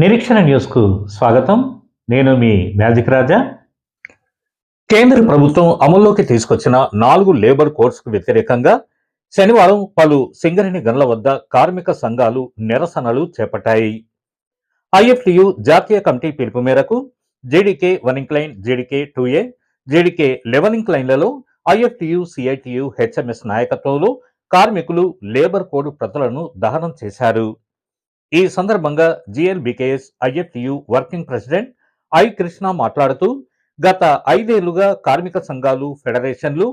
నిరీక్షణ న్యూస్కు స్వాగతం. నేను మీ మ్యాజిక్ రాజా. కేంద్ర ప్రభుత్వం అమల్లోకి తీసుకొచ్చిన నాలుగు లేబర్ కోడ్స్కు వ్యతిరేకంగా శనివారం పలు సింగరేణి గనుల వద్ద కార్మిక సంఘాలు నిరసనలు చేపట్టాయి. ఐఎఫ్టియు జాతీయ కమిటీ పిలుపు మేరకు JDK one incline JDK two A JDK eleven ఇంక్లైన్లలో IFTU CITU HMS నాయకత్వంలో కార్మికులు లేబర్ కోడ్ ప్రతులను దహనం చేశారు. ఈ సందర్భంగా GLBKS IFTU working president I Krishna మాట్లాడుతూ గత ఐదేళ్ళుగా కార్మిక సంఘాలు ఫెడరేషన్లు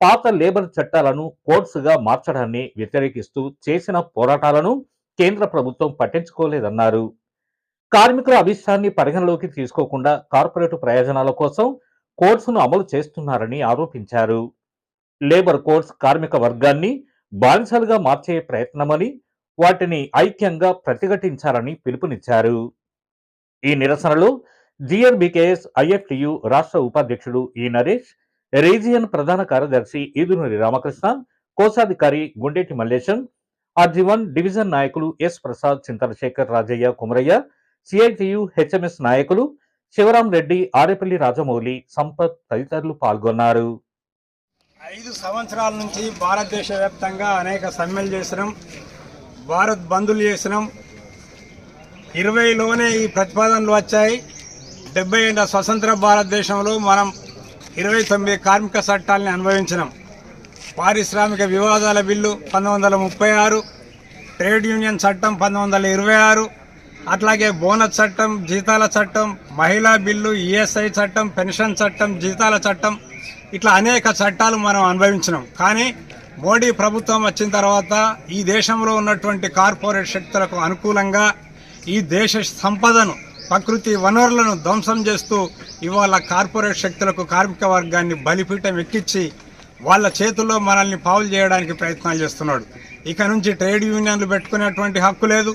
పాత లేబర్ చట్టాలను కోర్సుగా మార్చడాన్ని వ్యతిరేకిస్తూ చేసిన పోరాటాలను కేంద్ర ప్రభుత్వం పట్టించుకోలేదన్నారు. కార్మికుల అభిష్టాన్ని పరిగణలోకి తీసుకోకుండా కార్పొరేట్ ప్రయోజనాల కోసం కోర్సును అమలు చేస్తున్నారని ఆరోపించారు. లేబర్ కోర్స్ కార్మిక వర్గాన్ని బానిసలుగా మార్చే ప్రయత్నమని వాటిని ఐక్యంగా ప్రతిఘటించాలని పిలుపునిచ్చారు. ఈ నిరసనలో జిఆర్బికేఎస్ ఐఎఫ్టియు రాష్ట్ర ఉపాధ్యక్షుడు ఈ నరేష్ రీజియన్ ప్రధాన కార్యదర్శి ఈదునూరి రామకృష్ణ కోశాధికారి Gundeti Mallesham RG one division నాయకులు S Prasad Chinthalasekhar Rajaiah Kumaraiah CITU HMS నాయకులు శివరాం రెడ్డి ఆరేపల్లి రాజమౌళి సంపత్ తదితరులు పాల్గొన్నారు. ఐదు సంవత్సరాల నుంచి భారతదేశ వ్యాప్తంగా అనేక సమ్మెలు చేసినాం భారత్ బంధులు చేసినాం. ఇరవైలోనే ఈ ప్రతిపాదనలు వచ్చాయి. డెబ్బై ఏళ్ళ స్వతంత్ర భారతదేశంలో మనం ఇరవై తొమ్మిది కార్మిక చట్టాలని అనుభవించినాం పారిశ్రామిక వివాదాల బిల్లు పంతొమ్మిది వందల ముప్పై ఆరు ట్రేడ్ యూనియన్ చట్టం పంతొమ్మిది వందల ఇరవై ఆరు అట్లాగే బోనస్ చట్టం జీతాల చట్టం మహిళా బిల్లు ఈఎస్ఐ చట్టం పెన్షన్ చట్టం జీతాల చట్టం ఇట్లా అనేక చట్టాలు మనం అనుభవించినాం. కానీ మోడీ ప్రభుత్వం వచ్చిన తర్వాత ఈ దేశంలో ఉన్నటువంటి కార్పొరేట్ శక్తులకు అనుకూలంగా ఈ దేశ సంపదను ప్రకృతి వనరులను ధ్వంసం చేస్తూ ఇవాళ కార్పొరేట్ శక్తులకు కార్మిక వర్గాన్ని బలిపీఠం ఎక్కించి వాళ్ళ చేతుల్లో మనల్ని పావులు చేయడానికి ప్రయత్నాలు చేస్తున్నాడు. ఇక నుంచి ట్రేడ్ యూనియన్లు పెట్టుకునేటువంటి హక్కు లేదు.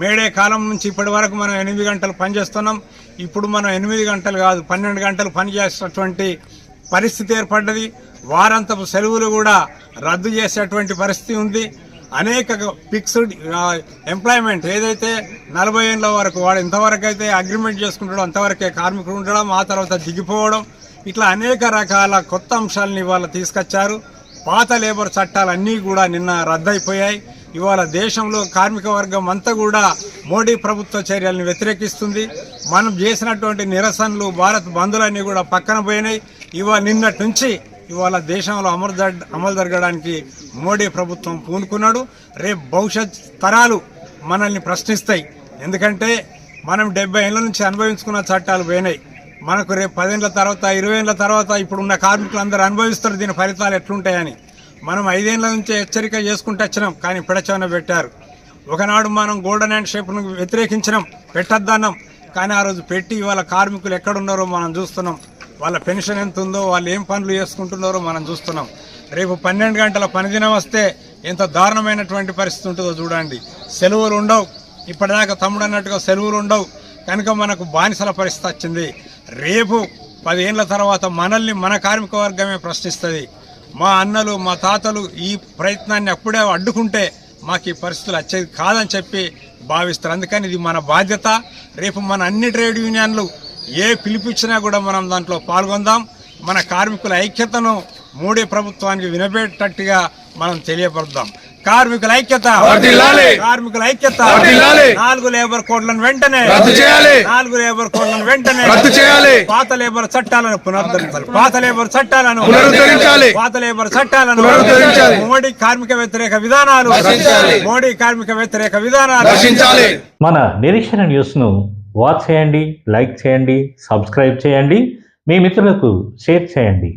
మేడే కాలం నుంచి ఇప్పటి వరకు మనం ఎనిమిది గంటలు పనిచేస్తున్నాం ఇప్పుడు మనం ఎనిమిది గంటలు కాదు పన్నెండు గంటలు పనిచేసినటువంటి పరిస్థితి ఏర్పడ్డది. వారంతపు సెలవులు కూడా రద్దు చేసేటువంటి పరిస్థితి ఉంది. అనేక ఫిక్స్డ్ ఎంప్లాయ్మెంట్ ఏదైతే నలభై ఏళ్ళ వరకు వాడు ఇంతవరకు అయితే అగ్రిమెంట్ చేసుకుంటాడో అంతవరకే కార్మికుడు ఉండడం ఆ తర్వాత దిగిపోవడం ఇట్లా అనేక రకాల కొత్త అంశాలను ఇవాళ తీసుకొచ్చారు. పాత లేబర్ చట్టాలన్నీ కూడా నిన్న రద్దయిపోయాయి. ఇవాళ దేశంలో కార్మిక వర్గం అంతా కూడా మోడీ ప్రభుత్వ చర్యలను వ్యతిరేకిస్తుంది. మనం చేసినటువంటి నిరసనలు భారత్ బంధులన్నీ కూడా పక్కన పోయినాయి. ఇవాళ నిన్నటి నుంచి ఇవాళ దేశంలో అమలు అమలు జరగడానికి మోడీ ప్రభుత్వం పూనుకున్నాడు. రేపు భవిష్యత్ తరాలు మనల్ని ప్రశ్నిస్తాయి. ఎందుకంటే మనం డెబ్బై ఏళ్ళ నుంచి అనుభవించుకున్న చట్టాలు పోయినాయి. మనకు రేపు పదేళ్ళ తర్వాత ఇరవై ఏళ్ళ తర్వాత ఇప్పుడున్న కార్మికులందరూ అనుభవిస్తారు దీని ఫలితాలు ఎట్లుంటాయని. మనం ఐదేళ్ళ నుంచే హెచ్చరిక చేసుకుంటూ వచ్చినాం కానీ పిడచవన పెట్టారు. ఒకనాడు మనం గోల్డెన్ హ్యాండ్ షేప్ను వ్యతిరేకించినాం పెట్టద్దన్నాం. కానీ ఆ రోజు పెట్టి వాళ్ళ కార్మికులు ఎక్కడున్నారో మనం చూస్తున్నాం. వాళ్ళ పెన్షన్ ఎంత ఉందో వాళ్ళు ఏం పనులు చేసుకుంటున్నారో మనం చూస్తున్నాం. రేపు పన్నెండు గంటల పనిదినం వస్తే ఎంత దారుణమైనటువంటి పరిస్థితి ఉంటుందో చూడండి. సెలవులు ఉండవు. ఇప్పటిదాకా తమ్ముడు అన్నట్టుగా సెలవులు ఉండవు. కనుక మనకు బానిసల పరిస్థితి వచ్చింది. రేపు పదేళ్ళ తర్వాత మనల్ని మన కార్మిక వర్గమే ప్రశ్నిస్తుంది. మా అన్నలు మా తాతలు ఈ ప్రయత్నాన్ని అప్పుడే అడ్డుకుంటే మాకు ఈ పరిస్థితులు వచ్చేది కాదని చెప్పి భావిస్తారు. అందుకని ఇది మన బాధ్యత. రేపు మన అన్ని ట్రేడ్ యూనియన్లు ఏ పిలిపించినా కూడా మనం దాంట్లో పాల్గొందాం. మన కార్మికుల ఐక్యతను మోడీ ప్రభుత్వానికి వినబెట్టట్టుగా మనం తెలియపరుద్దాం. కార్మికుల ఐక్యత. కార్మికుల ఐక్యత. నాలుగు లేబర్ కోడ్లను వెంటనే రద్దు చేయాలి. నాలుగు లేబర్ కోడ్లను వెంటనే రద్దు చేయాలి. పాత లేబర్ చట్టాలను పునరుద్ధరించాలి పాత లేబర్ చట్టాలను పునరుద్ధరించాలి. పాత లేబర్ చట్టాలను పునరుద్ధరించాలి. మోడీ కార్మిక వ్యతిరేక విధానాలు. మోడీ కార్మిక వ్యతిరేక విధానాలు రక్షించాలి మన నిరీక్షణ న్యూస్ను వాచ్ చేయండి లైక్ చేయండి సబ్స్క్రైబ్ చేయండి మీ మిత్రులకు షేర్ చేయండి.